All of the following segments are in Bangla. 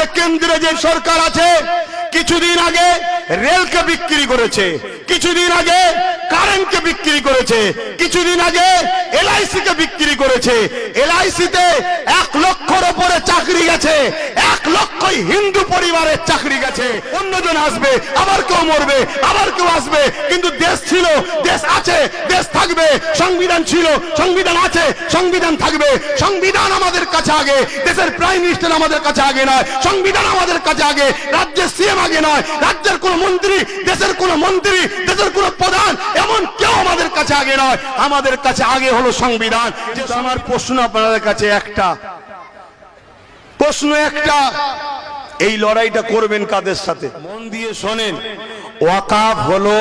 আজকে কেন্দ্রে যে সরকার আছে, কিছুদিন আগে রেলকে বিক্রি করেছে, কিছুদিন আগে কারেন্টকে বিক্রি করেছে, কিছুদিন আগে এলআইসি কে বিক্রি করেছে এলআইসি তে এক লক্ষর উপরে চাকরি গেছে, এক লক্ষ হিন্দু পরিবারের চাকরি গেছে। অন্যজন আসবে, আবার কেউ মরবে, আবার কেউ আসবে, কিন্তু দেশ ছিল দেশ আছে, দেশ থাকবে, সংবিধান ছিল, সংবিধান আছে, সংবিধান থাকবে। সংবিধান আমাদের কাছে আগে, দেশের প্রাইম মিনিস্টার আমাদের কাছে আগে নয়, সংবিধান আমাদের কাছে আগে, রাজ্যের সিএম আগে নয়, রাজ্যের কোন মন্ত্রী, দেশের কোন মন্ত্রী, দেশের কোন প্রধান এমন কেউ আমাদের কাছে আগে নয়। আমাদের কাছে আগে হলো সংবিধান। আমার প্রশ্ন আপনাদের কাছে একটা। প্রশ্ন একটা, এই লড়াইটা করবেন কাদের সাথে? মন দিয়ে শোনেন ওয়াকাফ হলো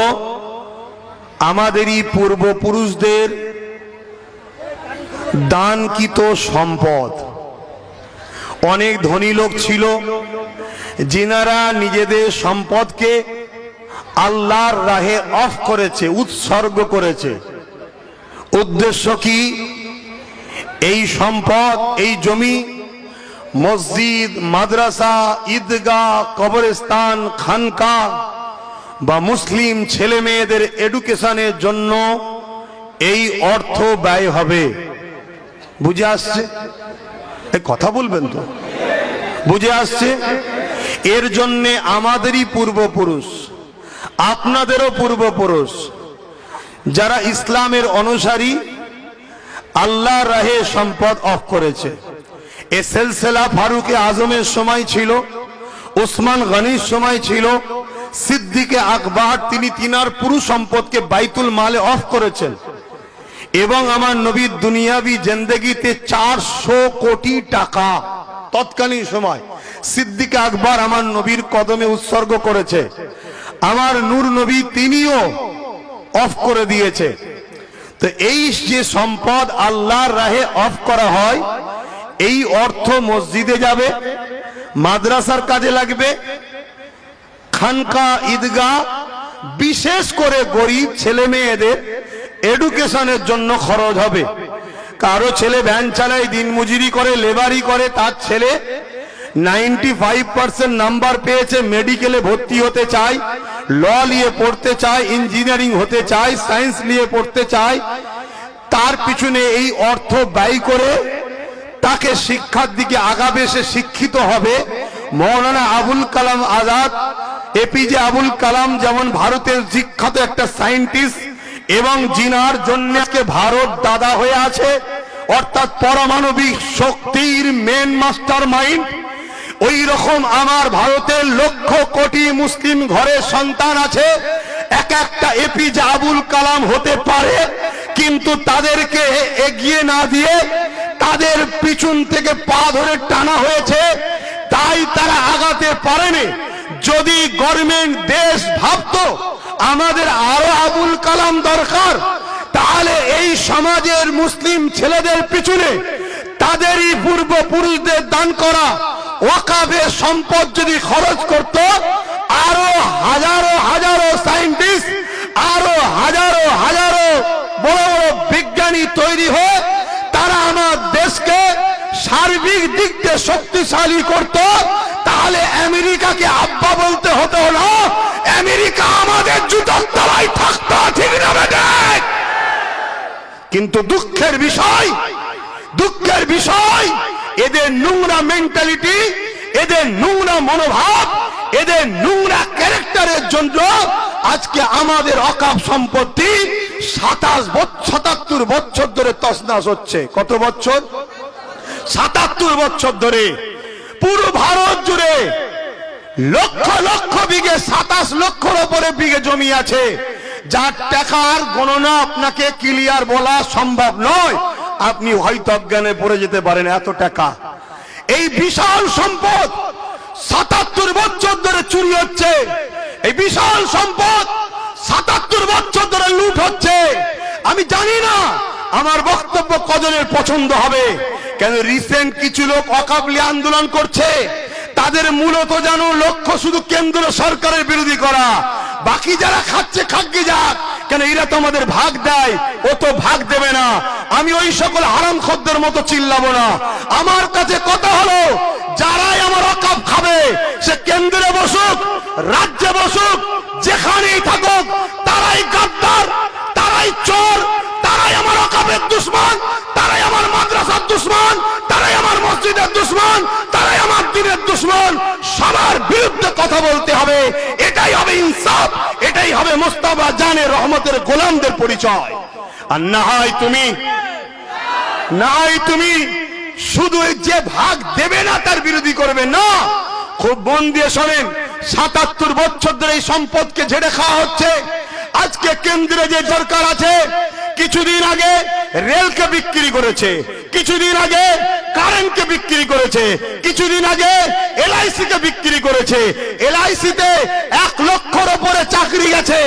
আমাদেরই পূর্বপুরুষদের দানকৃত সম্পদ। অনেক ধনী লোক ছিল, যিনারা নিজেদের সম্পদকে আল্লাহর রাহে অফ করেছে, উৎসর্গ করেছে। উদ্দেশ্য কি? এই সম্পদ, এই জমি, মসজিদ, মাদ্রাসা, ঈদগাহ, কবরস্থান, খানকা বা মুসলিম ছেলে মেয়েদের এডুকেশনের জন্য এই অর্থ ব্যয় হবে। বুঝে আসছে? কথা বলবেন তো? বুঝে আসছে? এর জন্য আমাদেরই পূর্বপুরুষ, আপনাদেরও পূর্বপুরুষ, যারা ইসলামের অনুসারী আল্লাহ রাহে সম্পদ অফ করেছে। এ সেলসেলা ফারুকে আজমের সময় ছিল ওসমান গনির সময় ছিল সিদ্দিকে আকবর, তিনি তিনার পুরো সম্পদকে বাইতুল মালে অফ করেছেন। এবং আমার নবীর দুনিয়াবি জেন্দেগিতে চারশো কোটি টাকা তৎকালীন সময় সিদ্দিক আকবর আমার নবীর কদমে উৎসর্গ করেছে। আমার নূর নবী তিনিও অফ করে দিয়েছে। তো এই যে সম্পদ আল্লাহর রাহে অফ করা হয়, এই অর্থ মসজিদে যাবে, মাদ্রাসার কাজে লাগবে খানকা ঈদগাহ, বিশেষ করে গরিব ছেলে মেয়েদের এডুকেশনের জন্য খরচ হবে। কারও ছেলে ভ্যান চালায় দিনমজুরি করে, লেবারি করে, তার ছেলে নাইনটি ফাইভ পার্সেন্ট নাম্বার পেয়েছে মেডিকেলে ভর্তি হতে চায় ল নিয়ে পড়তে চায় ইঞ্জিনিয়ারিং হতে চায় সায়েন্স নিয়ে পড়তে চায়, তার পিছনে এই অর্থ ব্যয় করে তাকে শিক্ষার দিকে আগাবে, সে শিক্ষিত হবে। মৌলানা আবুল কালাম আজাদ এপিজে আবুল কালাম যেমন ভারতের বিখ্যাত একটা সায়েন্টিস্ট এবং জিনার জন্য ভারত দাদা হয়ে আছে, অর্থাৎ পারমাণবিক শক্তির মেন মাস্টার মাইন্ড ওই রকম আমার ভারতের লক্ষ কোটি মুসলিম ঘরের সন্তান আছে, এক একটা এপিজে আবুল কালাম হতে পারে, কিন্তু তাদেরকে এগিয়ে না দিয়ে তাদের পিছন থেকে পা ধরে টানা হয়েছে, তাই তারা আগাতে পারেনি। যদি গভর্নমেন্ট দেশ ভাবতো, আমাদের আরও আবুল কালাম দরকার, তাহলে এই সমাজের মুসলিম ছেলেদের পিছনে তাদেরই পূর্বপুরুষদের দান করা, ওয়াকাফের সম্পদ যদি খরচ করত, আরও হাজারো হাজারো সায়েন্টিস্ট, আরও হাজারো হাজারো বড় বড় বিজ্ঞানী তৈরি হয়ে তারা আমার দেশকে সার্বিক দিক দিয়ে শক্তিশালী করত তাহলে আমেরিকাকে আব্বা বলতে হতো না। আমেরিকা আমাদের জুতোর তলায় থাকতো, ঠিক না বেটে কিন্তু দুঃখের বিষয় দুঃখের বিষয়, এদের নোংরা মেন্টালিটি এদের নোংরা মনোভাব, এদের নোংরা ক্যারেক্টারের জন্য আজকে আমাদের অকাপ সম্পত্তি সাতাশ সাতাত্তর বছর ধরে তসনাস হচ্ছে। কত বছর সাতাত্তর বছর ধরে। পুরো ভারত জুড়ে লক্ষ লক্ষ বিঘে, সাতাশ লক্ষর ওপরে বিঘে জমি আছে। যার টাকার গণনা আপনাকে ক্লিয়ার বলা সম্ভব নয়। আপনি হয়তো অজ্ঞানে পড়ে যেতে পারেন, এত টাকা। এই বিশাল সম্পদ সাতাত্তর বছর ধরে চুরি হচ্ছে। এই বিশাল সম্পদ সাতাত্তর বছর ধরে লুট হচ্ছে। আমি জানি না আমার বক্তব্য কজনের পছন্দ হবে? কেন রিসেন্ট কিছু লোক অকাবলি আন্দোলন করছে? তাদের মূলত যেন লক্ষ্য শুধু কেন্দ্র সরকারের বিরোধী করা। বাকি যারা খাচ্ছে খাগ্গে যাক। কেন এরা তো আমাদের ভাগ দেয়? ও তো ভাগ দেবে না। আমি ওই সকল হারাম খদ্দের মতো চিল্লাবো না। আমার কাছে কথা হলো, যারাই আমার অকাপ খাবে, সে কেন্দ্রে বসুক, রাজ্যে বসুক, যেখানেই থাকুক, তারাই গাদ্দার, তারাই চোর। দুশ্মন, তারাই আমার মাদ্রাসার দুশ্মন, তারাই আমার মসজিদের দুশ্মন, তারাই আমার দিনের দুশ্মন। সবার বিরুদ্ধে কথা বলতে হবে। এটাই হবে ইনসাফ, এটাই হবে মোস্তাফা জানের রহমতের গোলামদের পরিচয়। আর না হয় তুমি নাই তুমি, শুধু যে ভাগ দেবে না, তার বিরোধী করবে না। খুব মন দিয়ে শোনেন, সাতাত্তর বছর ধরে এই সম্পদকে ঝেড়ে খাওয়া হচ্ছে। আজকে কেন্দ্রে যে সরকার আছে, কিছুদিন আগে রেলকে বিক্রি করেছে, কিছুদিন আগে কারেন্টকে বিক্রি করেছে, কিছুদিন আগে এলআইসি কে বিক্রি করেছে এলআইসি তে এক লক্ষর উপরে চাকরি গেছে,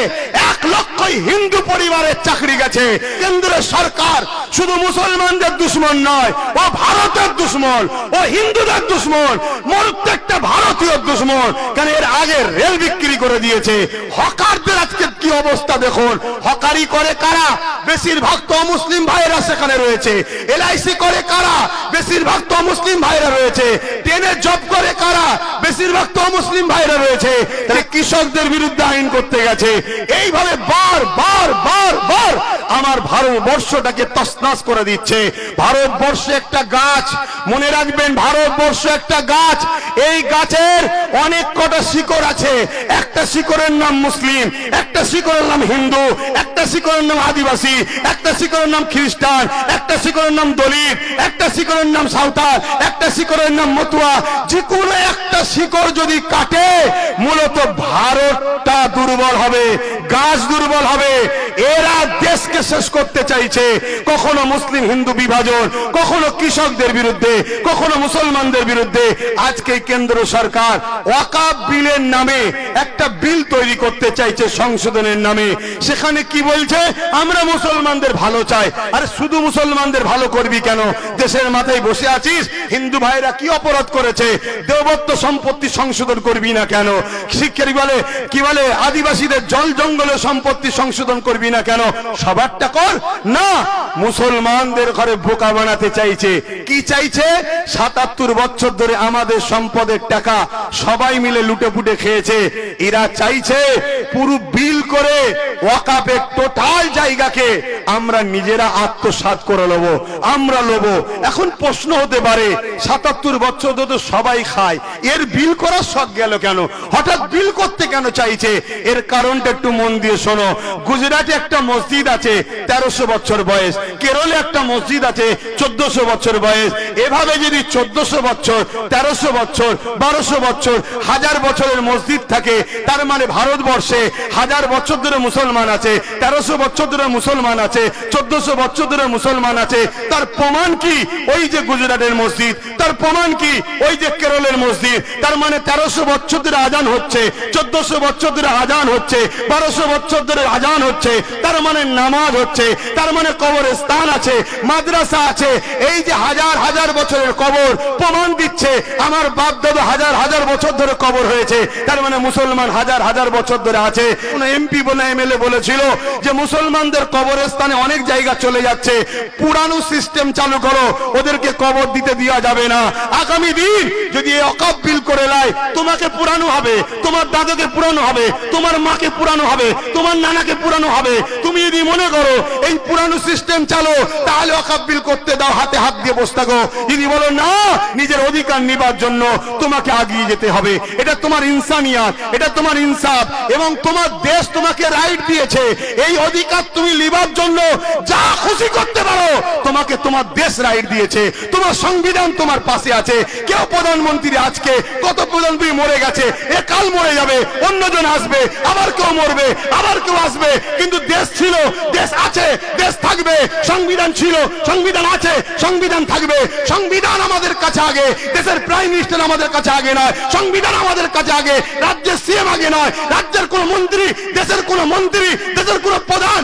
এক লক্ষই হিন্দু পরিবারের চাকরি গেছে। কেন্দ্রের সরকার শুধু মুসলমানদের দুশ্মন নয়, ও ভারতের দুশ্মন, ও হিন্দুদের দুশ্মন, প্রত্যেকটা ভারতীয় দুশ্মন। কেন এর আগে রেল বিক্রি করে দিয়েছে। হকারদের আজকে কি অবস্থা দেখুন? হকারি করে কারা? বেশিরভাগ তো মুসলিম ভাইয়েরা সেখানে রয়েছে। এলআইসি করে কারা? বেশিরভাগ তো মুসলিম ভাইরা রয়েছে। ট্রেনে জব করে কারা? বেশিরভাগ তো মুসলিম ভাইরা রয়েছে। তাহলে কৃষকদের বিরুদ্ধে আইন করতে গেছে। এইভাবে বার বার বার বার আমার ভারতবর্ষটাকে তসনাস করে দিচ্ছে। ভারতবর্ষ একটা গাছ। মনে রাখবেন, ভারতবর্ষ একটা গাছ। এই গাছের অনেক কটা শিকড় আছে। একটা শিকড়ের নাম মুসলিম, একটা শিকড়ের নাম হিন্দু, একটা শিকড়ের নাম আদিবাসী, একটা শিকড়ের নাম খ্রিস্টান, একটা শিকড়ের নাম দলিত, একটা শিকড়ের নাম সাঁওতাল, একটা শিকড়ের নাম মতুয়া। যে কোনো একটা শিকড় যদি কাটে, মূলত ভারতটা দুর্বল হবে, গাছ দুর্বল হবে। এরা দেশকে শেষ করতে চাইছে। কখনো মুসলিম, হিন্দু বিভাজন, কখনো কৃষকদের বিরুদ্ধে, কখনো মুসলমানদের বিরুদ্ধে। আজকে কেন্দ্র সরকার ওয়াকাব বিলের নামে একটা বিল তৈরি করতে চাইছে সংশোধনের নামে। সেখানে কি বলছে? আমরা মুসলমানদের ভালো চাই। আরে শুধু মুসলমানদের ভালো করবি কেন? দেশের মাথায় বসে আছিস? হিন্দু ভাইরা কি অপরাধ করেছে? দেবত্ব সম্পত্তি সংশোধন করবি না কেন? শিক্ষার বলে, কি বলে? আদিবাসীদের জল জঙ্গলের সম্পত্তি সংশোধন করবি না কেন? সবারটা কর। না, মুসলমানদের ঘরে বোকা বানাতে চাইছে। কি চাইছে? সাতাত্তর বছর ধরে আমাদের সম্পদের টাকা সবাই মিলে লুটে পুটে খেয়েছে। এরা চাইছে পুরো বিল করে ওয়াকাপের টোটাল জায়গাকে আমরা নিজেরা আত্মসাৎ করে নেব আমরা লব। এখন প্রশ্ন হতে পারে, সাতাত্তর বছর তো সবাই খায়, এর বিল করার শখ গেল কেন? হঠাৎ বিল করতে কেন চাইছে? এর কারণটা একটু মন দিয়ে শোনো। গুজরাটে একটা মসজিদ আছে, তেরোশো বছর বয়স। কেরলে একটা মসজিদ আছে, চোদ্দশো বছর বয়স। এভাবে যদি চোদ্দশো বছর, তেরোশো বছর, বারোশো বছর, হাজার বছরের মসজিদ থাকে, তার মানে ভারতবর্ষে হাজার বছর ধরে মুসলমান আছে, তেরোশো বছর ধরে মুসলমান আছে। চোদ্দশো বছর ধরে মুসলমান আছে। তার প্রমাণ কি? ওই যে গুজরাটের মসজিদ, তার প্রমাণ কি? ওই যে কেরলের মসজিদ, তার মানে তেরোশো বছর ধরে আজান হচ্ছে, চোদ্দশো বছর ধরে আজান হচ্ছে, বারোশো বছর ধরে আজান হচ্ছে, তার মানে নামাজ হচ্ছে, তার মানে কবরের স্থান আছে, মাদ্রাসা আছে। এই যে হাজার হাজার বছরের কবর, প্রমাণ দিচ্ছে, আমার বাপ দাদা হাজার হাজার বছর ধরে কবর হয়েছে, তার মানে মুসলমান হাজার হাজার বছর ধরে আছে। এমপি বলে এমএলএ বলেছিল যে মুসলমানদের কবরের স্থানে অনেক জায়গা চলে যাচ্ছে। পুরানো সিস্টেম চালু করো, ওদেরকে কবর দিতে দেওয়া যাবে না। আগামী দিন যদি এই অকাপ করে লাই তোমাকে পুরানো হবে, তোমার দাদাকে পুরানো হবে, তোমার মাকে পুরানো হবে, তোমার নানাকে পুরানো হবে। তুমি যদি মনে করো, এই পুরানো সিস্টেম চালো, তাহলে অকাপ করতে দাও, হাতে হাত দিয়ে বসে থাকো। যদি বলো, না, নিজের অধিকার নিবার জন্য তোমাকে আগিয়ে যেতে হবে। এটা তোমার ইনসানিয়াত, এটা তোমার ইনসাফ এবং তোমার দেশ তোমাকে রাইট দিয়েছে। এই অধিকার তুমি লিবার জন্য যা খুশি করতে পারো, তোমাকে তোমার দেশ রাইট দিয়েছে, তোমার সংবিধান তোমার পাশে আছে। কেউ প্রধানমন্ত্রী আজকে কত প্রধানমন্ত্রী মরে গেছে, এ কাল মরে যাবে অন্যজন আসবে, আবার কেউ মরবে, আবার কেউ আসবে। কিন্তু দেশ ছিল, দেশ আছে, দেশ থাকবে, সংবিধান ছিল, সংবিধান আছে, সংবিধান থাকবে। সংবিধান আমাদের কাছে আগে, দেশের প্রাইম মিনিস্টার আমাদের কাছে আগে নয়, সংবিধান আমাদের কাছে আগে, রাজ্যের সিএম আগে নয়, রাজ্যের কোন মন্ত্রী, দেশের কোন মন্ত্রী, দেশের কোন প্রধান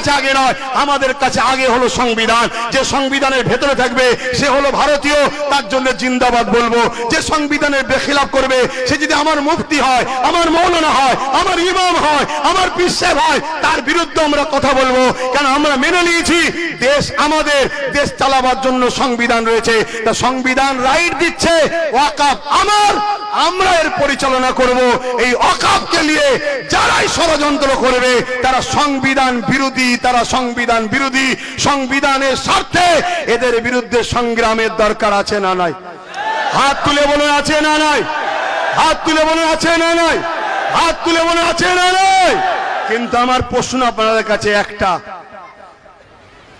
কাছে আগে নয়, আমাদের কাছে আগে হলো সংবিধান। যে সংবিধানের ভেতরে থাকবে, সে হলো ভারতীয়, তার জন্য জিন্দাবাদ বলব। যে সংবিধানের বেখিলাপ করবে, সে যদি আমার মুফতি হয়, আমার মৌলানা হয়, আমার ইমাম হয়, আমার পিসেব হয়, তার বিরুদ্ধে আমরা কথা বলব। কেন আমরা মেনে নিয়েছি, দেশ আমাদের, দেশ চালাবার জন্য সংবিধান রয়েছে। তা সংবিধান রাইট দিচ্ছে, ওয়াকাফ আমার, আমরা এর পরিচালনা করব। এই অকাপকে নিয়ে যারাই ষড়যন্ত্র করবে, তারা সংবিধান বিরোধী তারা সংবিধান বিরোধী, সংবিধানের স্বার্থে এদের বিরুদ্ধে সংগ্রামের দরকার আছে না নাই? হাত তুলে বলুন আছে না নাই? হাত তুলে বলুন আছে না নাই? হাত তুলে বলুন আছে না নাই? কিন্তু আমার প্রশ্ন আপনাদের কাছে একটা।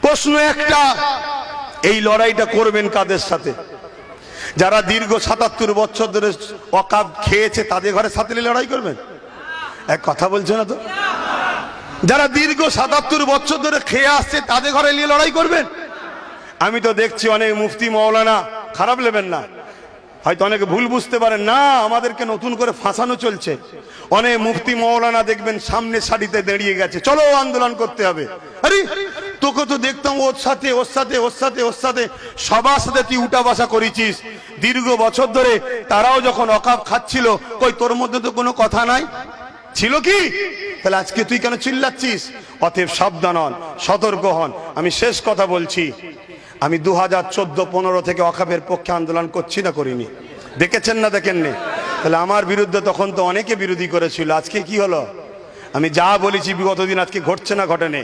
প্রশ্ন একটা, এই লড়াইটা করবেন কাদের সাথে? যারা দীর্ঘ সাতাত্তর বছর ধরে অকাপ খেয়েছে, তাদের ঘরে সাথে লড়াই করবেন? এক কথা বলছে না তো? যারা দীর্ঘ সাতাত্তর বছর ধরে খেয়ে আসছে, তাদের ঘরে নিয়ে লড়াই করবেন? আমি তো দেখছি অনেক মুফতি মৌলানা খারাপ নেবেন না। হয়তো অনেকে ভুল বুঝতে পারেন, না, আমাদেরকে নতুন করে ফাঁসানো চলছে। অনেক মুফতি মৌলানা দেখবেন সামনে সারিতে দাঁড়িয়ে গেছে। চলো আন্দোলন করতে হবে। আরে, তোকে তো দেখতাম ওর সাথে ওর সাথে ওর সাথে ওর সাথে। সবার সাথে তুই উঠা বাসা করেছিস। দীর্ঘ বছর ধরে তারাও যখন অকাপ খাচ্ছিল, কই তোর মধ্যে তো কোনো কথা নাই? ছিল কি? তাহলে আজকে তুই কেন চিল্লাচ্ছিস? অতএব সাবধান হন, সতর্ক হন। আমি শেষ কথা বলছি। আমি দু হাজার চোদ্দ পনেরো থেকে অকাপের পক্ষে আন্দোলন করছি না করিনি। দেখেছেন না দেখেননি? তাহলে আমার বিরুদ্ধে তখন তো অনেকে বিরোধী করেছিল। আজকে কি হলো? আমি যা বলেছি বিগত দিন আজকে ঘটছে না ঘটেনি